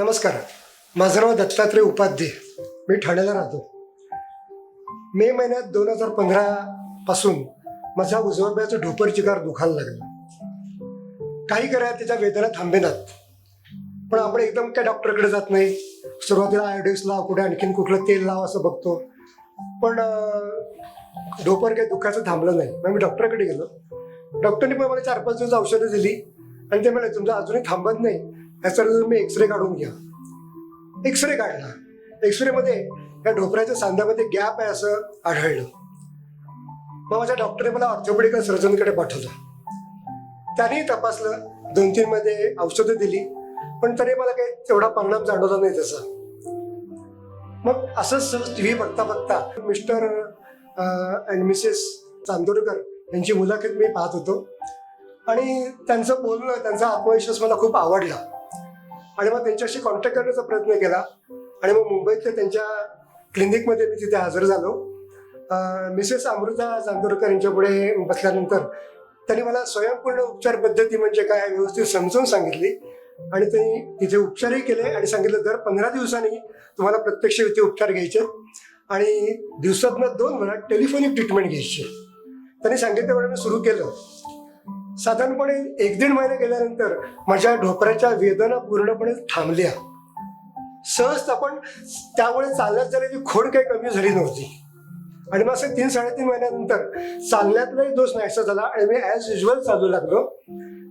नमस्कार. माझं नाव दत्तात्रय उपाध्ये. मी ठाण्याला राहतो. मे महिन्यात दोन हजार पंधरा पासून माझ्या उजव्या ढोपर चिकार दुखायला लागला. काही करा त्याच्या वेदना थांबेनात. पण आपण एकदम काय डॉक्टरकडे जात नाही. सुरुवातीला आयोडेक्स लाव कुठे आणखीन कुठलं तेल लाव असं बघतो. पण ढोपर काही दुखायचं थांबलं नाही. मग मी डॉक्टरकडे गेलो. डॉक्टरने पण मला चार पाच दिवस औषधं दिली. आणि ते म्हणाले तुमचं अजूनही थांबत नाही. याचा तुम्ही एक्सरे काढून घ्या. एक्सरे काढला. एक्सरेमध्ये या ढोपऱ्याच्या सांध्यामध्ये गॅप आहे असं आढळलं. मग माझ्या डॉक्टरने मला ऑर्थोपेडिकल सर्जनकडे पाठवलं. त्यानेही तपासलं. दोन तीन मध्ये औषधं दिली. पण तरी मला काही तेवढा परिणाम जाणवला नाही त्याचा. मग असंच सहज टी व्ही बघता बघता मिस्टर अँड मिसेस चांदोरकर यांची मुलाखत मी पाहत होतो. आणि त्यांचं बोलणं त्यांचा आत्मविश्वास मला खूप आवडला. आणि मग त्यांच्याशी कॉन्टॅक्ट करण्याचा प्रयत्न केला. आणि मग मुंबईतल्या त्यांच्या क्लिनिकमध्ये मी तिथे हजर झालो. मिसेस अमृता चांदोरकर यांच्यापुढे बसल्यानंतर त्यांनी मला स्वयंपूर्ण उपचार पद्धती म्हणजे काय व्यवस्थित समजून सांगितली. आणि त्यांनी तिथे उपचारही केले आणि सांगितलं दर पंधरा दिवसांनी तुम्हाला प्रत्यक्ष इथे उपचार घ्यायचे आणि दिवसातनं दोन वेळा टेलिफोनिक ट्रीटमेंट घ्यायची. त्यांनी सांगितल्यामुळे मी सुरू केलं. साधारणपणे एक दीड महिने गेल्यानंतर माझ्या ढोपऱ्याच्या वेदना पूर्णपणे थांबल्या. सहज आपण त्यामुळे चालण्यात झालेली खोड काही कमी झाली नव्हती. आणि मग असं तीन साडेतीन महिन्यानंतर चालण्यातलाही दोष नाहीसा झाला आणि मी ॲज युजल चालू लागलो.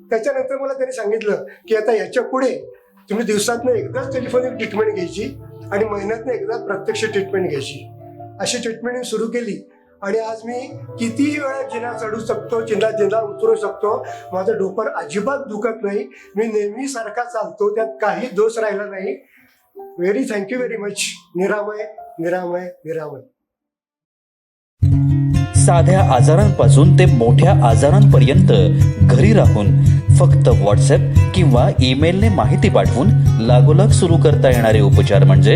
त्याच्यानंतर मला त्यांनी सांगितलं की आता याच्यापुढे तुम्ही दिवसातनं एकदाच टेलिफोनिक ट्रीटमेंट घ्यायची आणि महिन्यातनं एकदा प्रत्यक्ष ट्रीटमेंट घ्यायची. अशी ट्रीटमेंट मी सुरू केली. आणि आज मी कितीही वेळा जिना चढू शकतो जिना जिना उतरू शकतो माझं डोपर अजिबात दुखत नाही. मी नेहमी सारखा चालतो त्यात काही दोष राहिला नाही. व्हेरी थँक्यू व्हेरी मच निरामय निरामय निरामय. साध्या आजारांपासून ते मोठ्या आजारांपर्यंत घरी राहून फक्त व्हॉट्सअप किंवा ईमेलने माहिती पाठवून लागोलाग सुरू करता येणारे उपचार म्हणजे